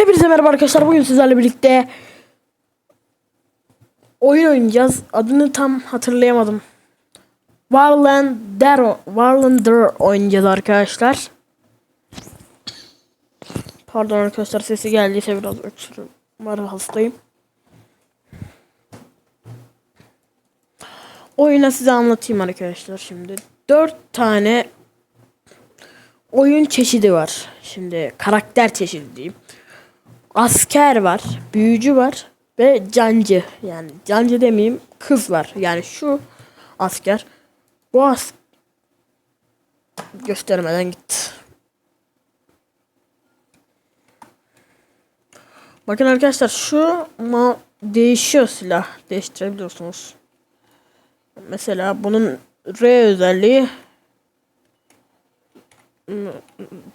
Hepinize merhaba arkadaşlar. Bugün sizlerle birlikte oyun oynayacağız. Adını tam hatırlayamadım. Warlander, Warlander oynayacağız arkadaşlar. Pardon arkadaşlar sesi geldiyse biraz öksürüm. Var hastayım. Oyuna size anlatayım arkadaşlar şimdi. 4 tane oyun çeşidi var. Şimdi karakter çeşidi diyeyim. Asker var, büyücü var ve cancı. Yani cancı demeyeyim, kız var. Yani şu asker. Bu as göstermeden gitti. Bakın arkadaşlar şu ma değişiyor silah. Değiştirebiliyorsunuz. Mesela bunun R özelliği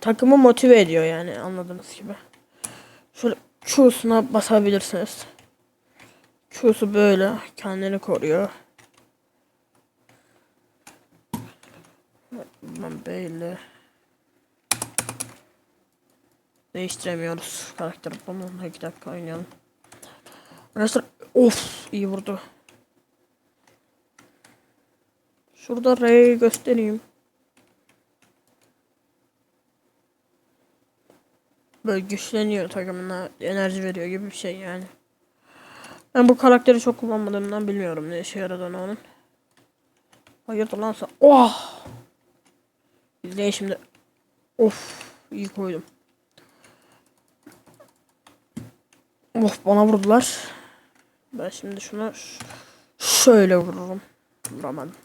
takımı motive ediyor yani anladığınız gibi. Şöyle Q'suna basabilirsiniz. Q'su böyle kendini koruyor. Ben böyle değiştiremiyoruz karakteri. Bunu iki dakika oynayalım. Arkadaşlar of iyi vurdu. Şurada R'yi göstereyim. Böyle güçleniyor takımına enerji veriyor gibi bir şey yani. Ben bu karakteri çok kullanmadığımdan bilmiyorum ne işe yaradığını onun. Hayırdır lan sen. Oh! İzleyin şimdi. Of iyi koydum. Of bana vurdular. Ben şimdi şuna şöyle vururum. Vuramadım.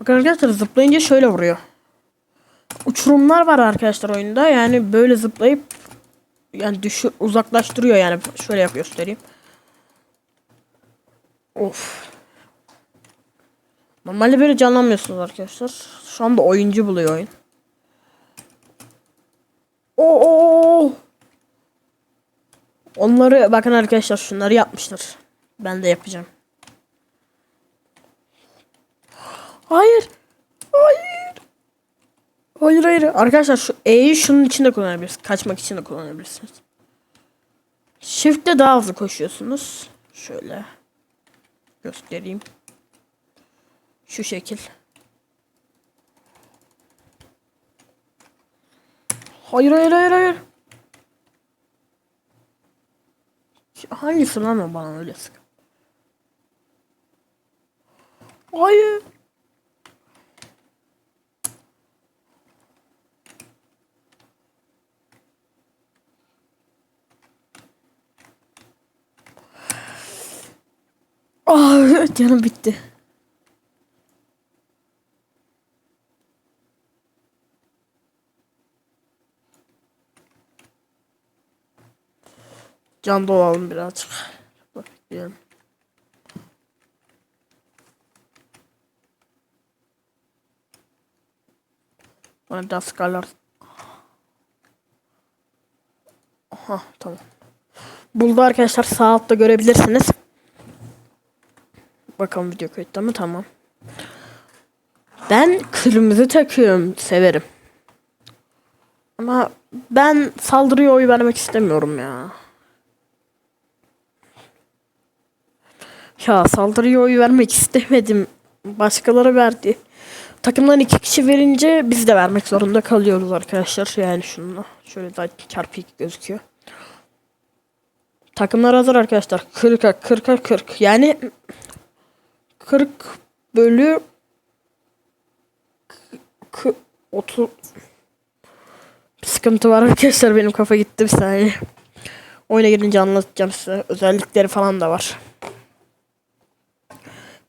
Bakın arkadaşlar zıplayınca şöyle vuruyor. Uçurumlar var arkadaşlar oyunda. Yani böyle zıplayıp yani düşür uzaklaştırıyor yani. Şöyle yapıyor göstereyim. Of. Normalde böyle canlanmıyorsunuz arkadaşlar. Şu anda oyuncu buluyor oyun. Oo. Onları bakın arkadaşlar şunları yapmışlar. Ben de yapacağım. Hayır. Hayır. Hayır hayır. Arkadaşlar şu E'yi şunun içinde kullanabilirsiniz. Kaçmak için de kullanabilirsiniz. Shift'te daha hızlı koşuyorsunuz. Şöyle göstereyim. Şu şekil. Hayır hayır hayır hayır. Hangisi lan o bana öyle sık? Hayır. Ah canım bitti. Can dolalım birazcık. Bekleyelim. Bana sıkarlar. Aha tamam. Buldu arkadaşlar sağ altta görebilirsiniz. Bakalım video kayıtta mı? Tamam. Ben kırmızı takıyorum. Severim. Ama ben saldırıya oy vermek istemiyorum ya. Ya saldırıya oy vermek istemedim. Başkaları verdi. Takımdan iki kişi verince biz de vermek zorunda kalıyoruz arkadaşlar. Yani şununla. Şöyle daha çarpı gözüküyor. Takımlar hazır arkadaşlar. 40'a 40'a 40. Yani 40 bölü 30 sıkıntı var arkadaşlar benim kafa gitti bir saniye. Oyuna girince anlatacağım size. Özellikleri falan da var.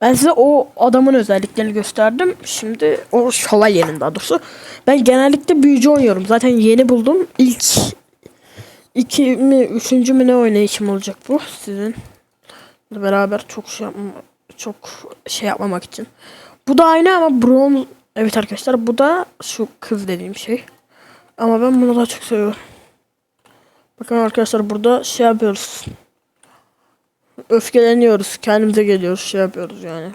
Ben size o adamın özelliklerini gösterdim. Şimdi o şövalyenin daha doğrusu. Ben genellikle büyücü oynuyorum. Zaten yeni buldum. İlk iki mi üçüncü mü ne oynayışım olacak bu sizin. Beraber çok şey yapma, çok şey yapmamak için. Bu da aynı ama bronz evet arkadaşlar bu da şu kız dediğim şey. Ama ben bunu daha çok seviyorum. Bakın arkadaşlar burada şey yapıyoruz. Öfkeleniyoruz. Kendimize geliyoruz. Şey yapıyoruz yani.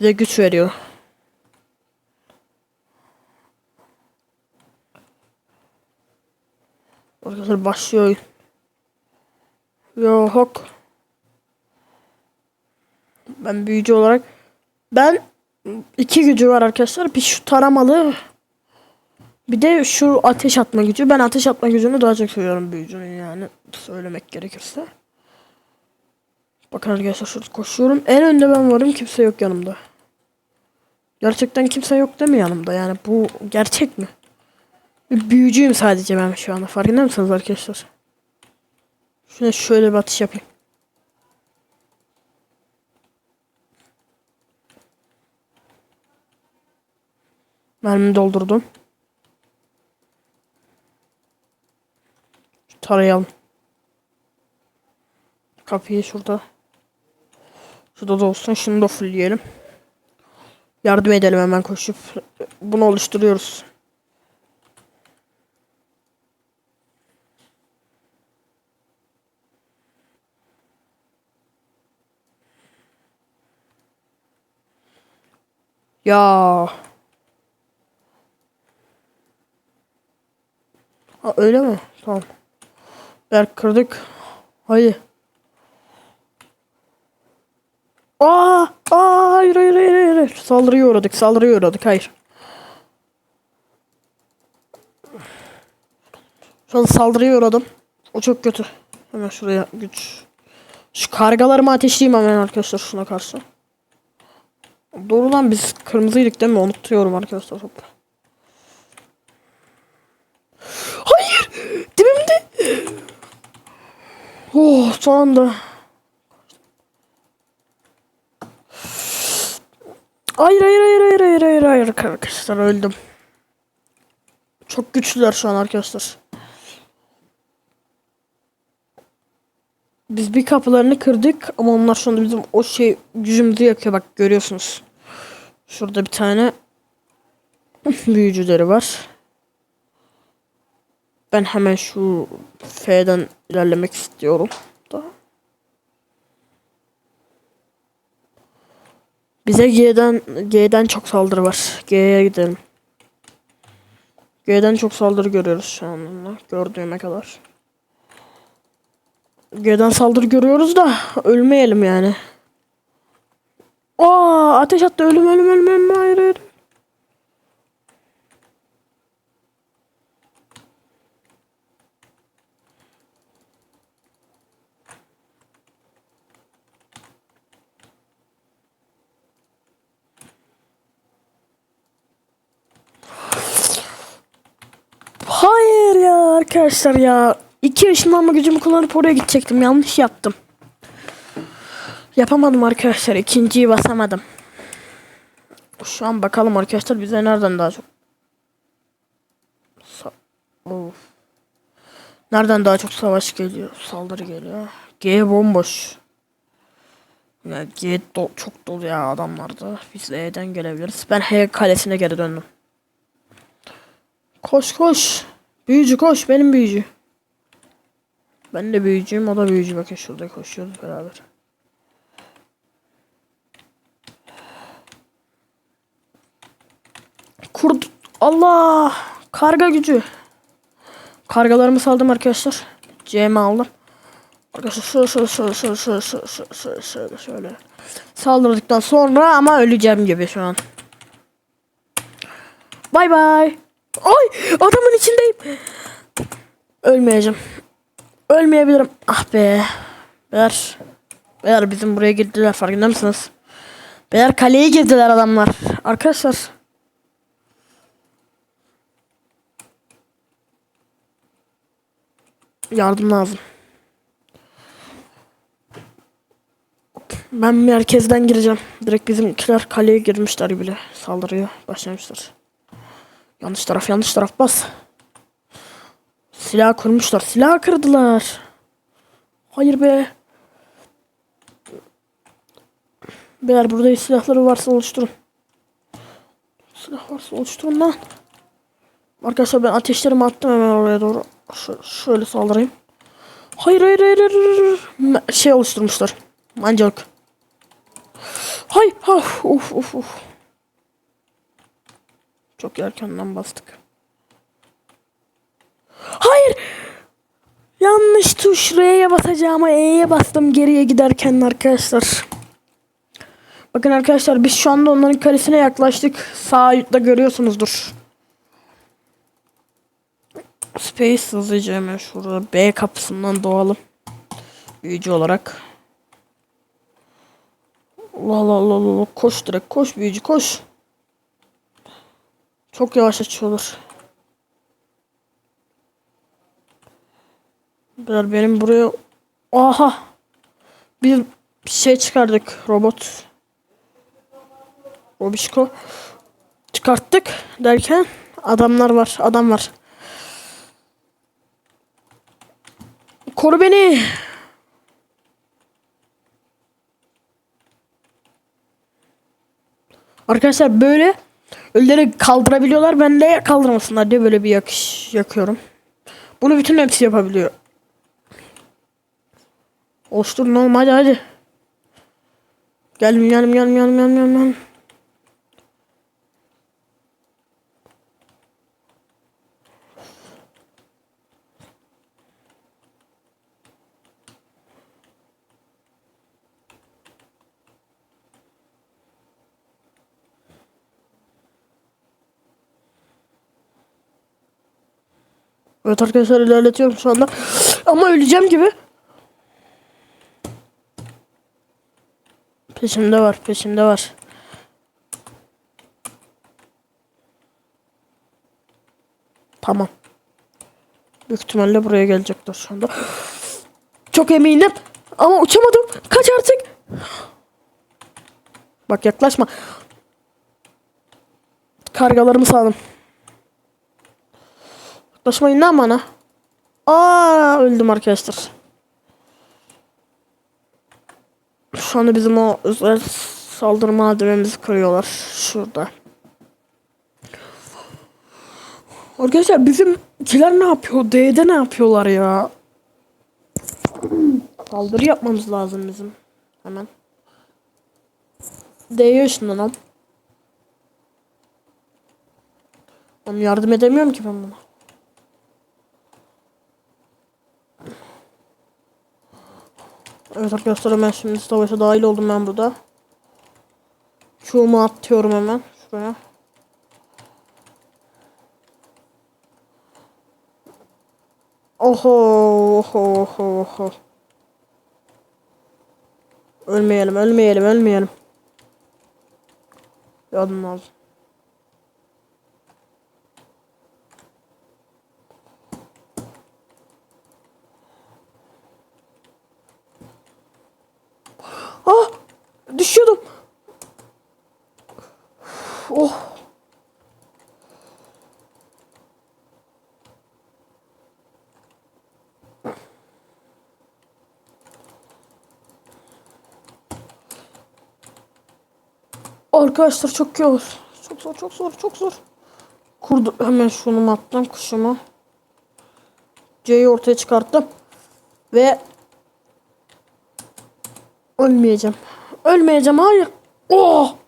Bize güç veriyor. Arkadaşlar başlıyor. Yok. Ben büyücü olarak ben iki gücü var arkadaşlar. Bir şu taramalı bir de şu ateş atma gücü. Ben ateş atma gücünü daha çok seviyorum büyücünün yani söylemek gerekirse. Bakın arkadaşlar şurada koşuyorum. En önde ben varım kimse yok yanımda. Gerçekten kimse yok değil mi yanımda? Yani bu gerçek mi? Büyücüyüm sadece ben şu anda. Farkında mısınız arkadaşlar? Şuna şöyle bir atış yapayım. Mermi doldurdum. Tarayalım. Kapıyı şurada. Şurada da olsun. Şunu da fullleyelim. Yardım edelim hemen koşup. Bunu oluşturuyoruz. Ya. Ha, öyle mi? Tamam. Berk kırdık. Haydi. Aa, aa, hayır, hayır, hayır, hayır, hayır. Saldırıya uğradık, saldırıya uğradık, hayır. Şu an saldırıya uğradım. O çok kötü. Hemen şuraya güç. Şu kargalarımı ateşleyeyim hemen arkadaşlar şuna karşı. Doğru lan biz kırmızıydık değil mi? Unutuyorum arkadaşlar. Hop. Hayır! Dibimde! Oh son anda. Hayır hayır hayır hayır hayır hayır hayır arkadaşlar öldüm. Çok güçlüler şu an arkadaşlar. Biz bir kapılarını kırdık ama onlar şu anda bizim o şey gücümüzü yakıyor bak görüyorsunuz. Şurada bir tane büyücüleri var. Ben hemen şu F'den ilerlemek istiyorum. Da. Bize G'den G'den çok saldırı var. G'ye gidelim. G'den çok saldırı görüyoruz şu anda. Gördüğüme kadar. G'den saldırı görüyoruz da ölmeyelim yani. Aa ateş attı ölüm ölüm ölüm ölüm hayır. Hayır ya arkadaşlar ya. İki ışınlanma gücümü kullanıp oraya gidecektim. Yanlış yaptım. Yapamadım arkadaşlar. İkinciyi basamadım. Şu an bakalım arkadaşlar bize nereden daha çok Sa of. Nereden daha çok savaş geliyor? Saldırı geliyor. G bomboş. Ya G do çok dolu ya adamlarda. Biz de E'den gelebiliriz. Ben H kalesine geri döndüm. Koş koş. Büyücü koş benim büyücü. Ben de büyücüyüm o da büyücü. Bakın şurada koşuyoruz beraber. Kurt Allah karga gücü. Kargalarımı saldım arkadaşlar. C'mi aldım. Arkadaşlar şöyle şöyle şöyle şöyle şöyle şöyle şöyle şöyle şöyle. Saldırdıktan sonra ama öleceğim gibi şu an. Bay bay. Ay adamın içindeyim. Ölmeyeceğim. Ölmeyebilirim. Ah be. Beyler. Beyler bizim buraya girdiler farkında mısınız? Beyler kaleye girdiler adamlar. Arkadaşlar. Yardım lazım. Ben merkezden gireceğim. Direkt bizimkiler kaleye girmişler bile. Saldırıya başlamışlar. Yanlış taraf yanlış taraf bas. Silah kurmuşlar. Silah kırdılar. Hayır be. Beyler burada silahları varsa oluşturun. Silah varsa oluşturun lan. Arkadaşlar ben ateşlerimi attım hemen oraya doğru. Ş şöyle saldırayım. Hayır hayır hayır hayır. Şey oluşturmuşlar. Mancılık. Hay ha uf uf uf. Çok erkenden bastık. Hayır. Yanlış tuş R'ye basacağıma E'ye bastım geriye giderken arkadaşlar. Bakın arkadaşlar biz şu anda onların kalesine yaklaştık. Sağ ayıkta görüyorsunuzdur. Space hızlıca hemen şurada B kapısından doğalım. Büyücü olarak. Allah Allah Allah koş direkt koş büyücü koş. Çok yavaş açıyorlar. Beyler benim buraya aha! Bir şey çıkardık robot. Robişko. Çıkarttık derken adamlar var adam var. Koru beni! Arkadaşlar böyle ölüleri kaldırabiliyorlar ben de kaldırmasınlar diye böyle bir yakış yakıyorum bunu bütün hepsi yapabiliyor Oluştur oğlum hadi hadi. Gelin gelin gelin gelin gelin. Evet arkadaşlar ilerletiyorum şu anda. Ama öleceğim gibi. Peşimde var, peşimde var. Tamam. Büyük ihtimalle buraya gelecekler şu anda. Çok eminim. Ama uçamadım. Kaç artık. Bak yaklaşma. Kargalarımı sağladım. Yaklaşmayın lan bana. Aa öldüm arkadaşlar. Şu anda bizim o özel saldırı malzememizi kırıyorlar. Şurada. Arkadaşlar bizimkiler ne yapıyor? D'de ne yapıyorlar ya? Saldırı yapmamız lazım bizim. Hemen. D'ye ışınlanalım. Oğlum yardım edemiyorum ki ben buna. Evet arkadaşlar hemen şimdi savaşa dahil oldum ben burada. Çuğumu atıyorum hemen şuraya. Oho oho oho oho. Ölmeyelim ölmeyelim ölmeyelim. Yardım lazım. Ah! Düşüyordum. Oh. Arkadaşlar çok zor. Çok zor, çok zor, çok zor. Kurdu hemen şunu attım kuşumu. C'yi ortaya çıkarttım. Ve Ölmeyeceğim. Ölmeyeceğim hayır. Oh!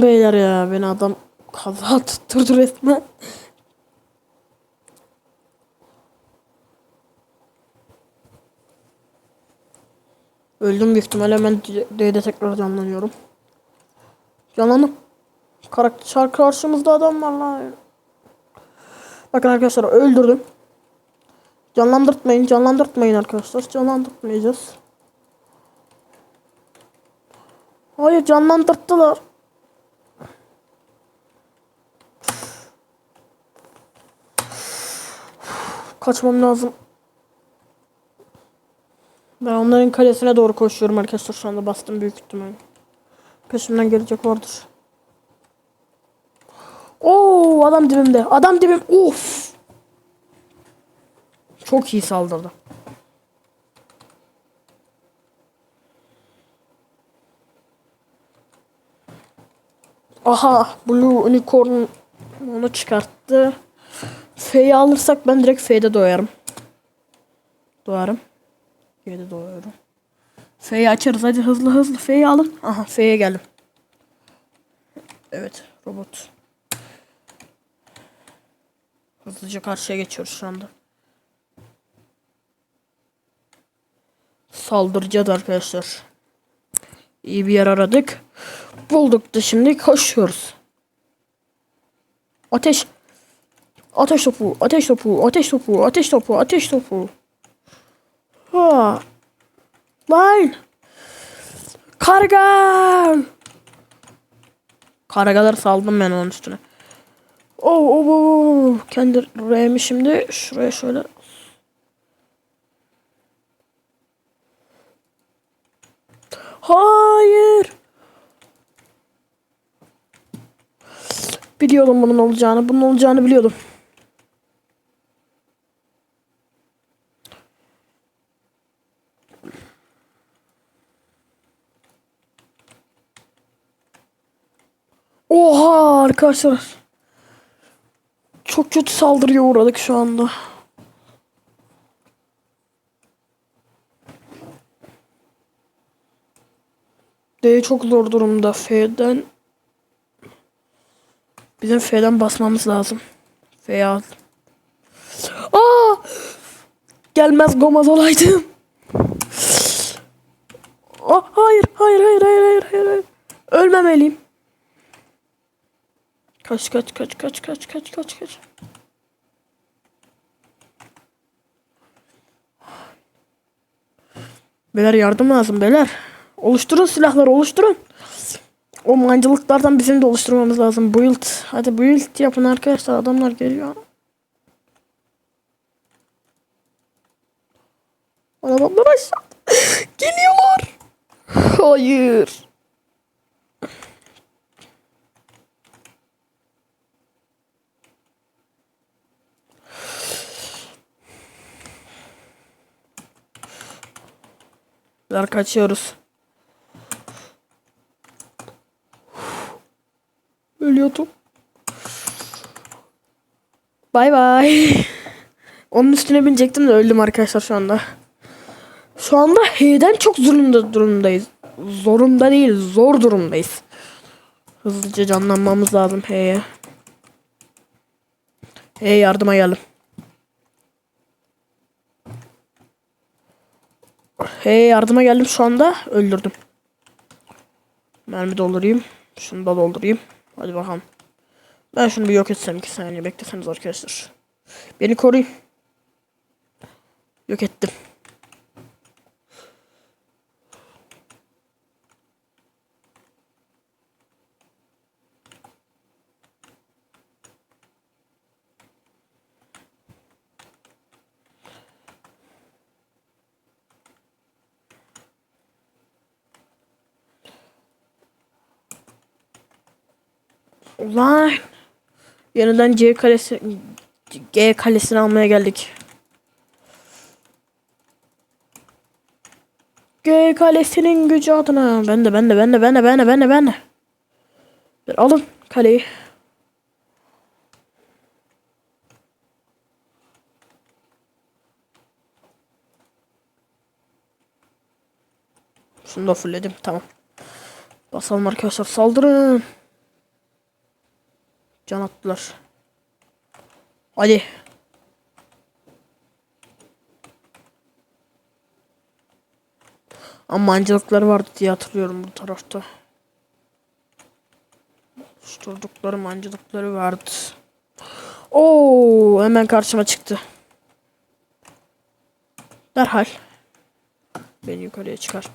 Beyler ya beni adam kaza tutturdu resmen. Öldüm büyük ihtimalle hemen D'de tekrar canlanıyorum. Canlandım. Karakter karşımızda adam var lan. Bakın arkadaşlar öldürdüm. Canlandırtmayın, canlandırtmayın arkadaşlar. Canlandırtmayacağız. Hayır canlandırttılar. Kaçmam lazım. Ben onların kalesine doğru koşuyorum arkadaşlar. Şu anda bastım büyük ihtimalle. Peşimden gelecek vardır. Oo adam dibimde. Adam dibim. Of. Çok iyi saldırdı. Aha Blue Unicorn onu çıkarttı. F'yi alırsak ben direkt F'de doyarım. Doğarım. F'de doğuyorum. F'yi açarız hadi hızlı hızlı F'yi alın. Aha F'ye geldim. Evet robot. Hızlıca karşıya geçiyoruz şu anda. Saldıracağız arkadaşlar. İyi bir yer aradık. Bulduk da şimdi koşuyoruz. Ateş. Ateş topu, ateş topu, ateş topu, ateş topu, ateş topu. Ha. Lan. Karga. Kargaları saldım ben onun üstüne. Oh, oh, oh. Kendi R'mi şimdi şuraya şöyle. Hayır. Biliyordum bunun olacağını. Bunun olacağını biliyordum. Oha arkadaşlar. Çok kötü saldırıya uğradık şu anda. D çok zor durumda. F'den Bizim F'den basmamız lazım. F'ye al. Aa! Gelmez gomaz olaydım. Aa, hayır, hayır, hayır, hayır, hayır, hayır. Ölmemeliyim. Kaç, kaç, kaç, kaç, kaç, kaç, kaç, kaç. Beyler yardım lazım beyler. Oluşturun silahları oluşturun. O mancılıklardan bizim de oluşturmamız lazım. Build. Hadi build yapın arkadaşlar. Adamlar geliyor. Adamlar aşağı. Geliyorlar. Hayır. Ver kaçıyoruz. Ölüyordum. Bay bay. Onun üstüne binecektim de öldüm arkadaşlar şu anda. Şu anda H'den çok zorunda durumdayız. Zorunda değil, zor durumdayız. Hızlıca canlanmamız lazım H'ye. H yardıma geldim. H yardıma geldim şu anda. Öldürdüm. Mermi doldurayım. Şunu da doldurayım. Hadi bakalım. Ben şunu bir yok etsem 2 saniye bekleseniz arkadaşlar. Beni koruyun. Yok ettim. Ulan. Yeniden C kalesi G kalesini almaya geldik. G kalesinin gücü adına. Ben de ben de ben de ben de ben de ben de ben de. Bir alın kaleyi. Şunu da fullledim. Tamam. Basalım arkadaşlar. Saldırın. Can attılar. Hadi. Ama mancılıkları vardı diye hatırlıyorum bu tarafta. Oluşturdukları mancılıkları vardı. Oo, hemen karşıma çıktı. Derhal. Beni yukarıya çıkar.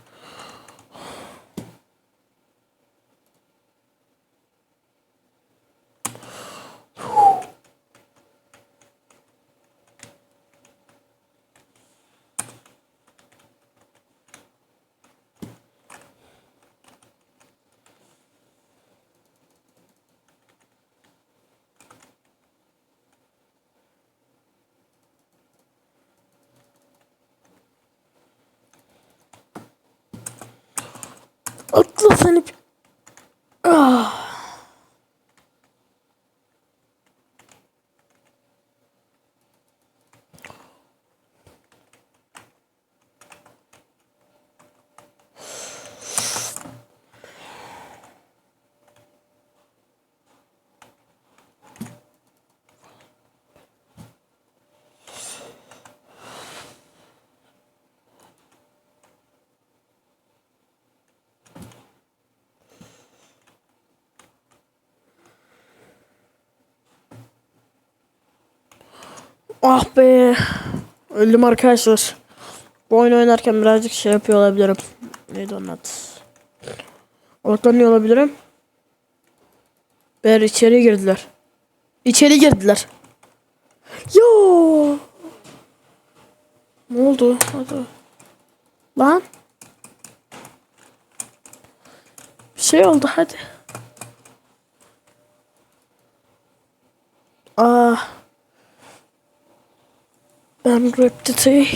Atla seni. Ah be. Öldüm arkadaşlar. Bu oyun oynarken birazcık şey yapıyor olabilirim. Neydi onun adı? Olabilirim. Ber içeri girdiler. İçeri girdiler. Yo. Ne oldu? Hadi. Lan. Bir şey oldu hadi. Ah. Ben Reptit'i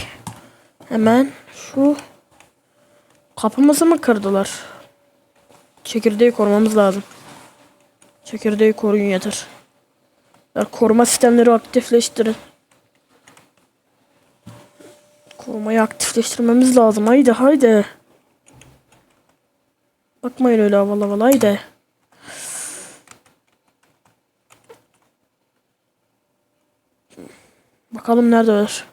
hemen şu kapımızı mı kırdılar? Çekirdeği korumamız lazım. Çekirdeği koruyun yeter. Ya koruma sistemleri aktifleştirin. Korumayı aktifleştirmemiz lazım. Haydi haydi. Bakmayın öyle havalı havalı haydi. Bakalım neredeler.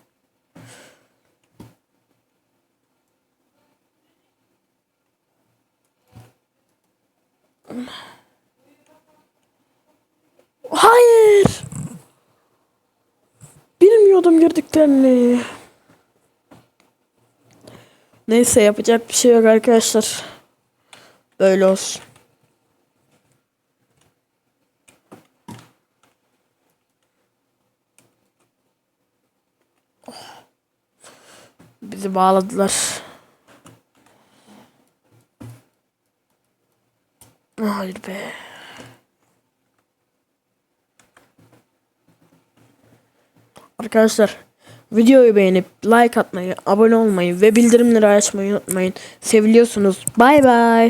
Hayır. Bilmiyordum girdiklerini. Neyse yapacak bir şey yok arkadaşlar. Böyle olsun. Bizi bağladılar. Hayır be. Arkadaşlar videoyu beğenip like atmayı, abone olmayı ve bildirimleri açmayı unutmayın. Seviliyorsunuz. Bay bay.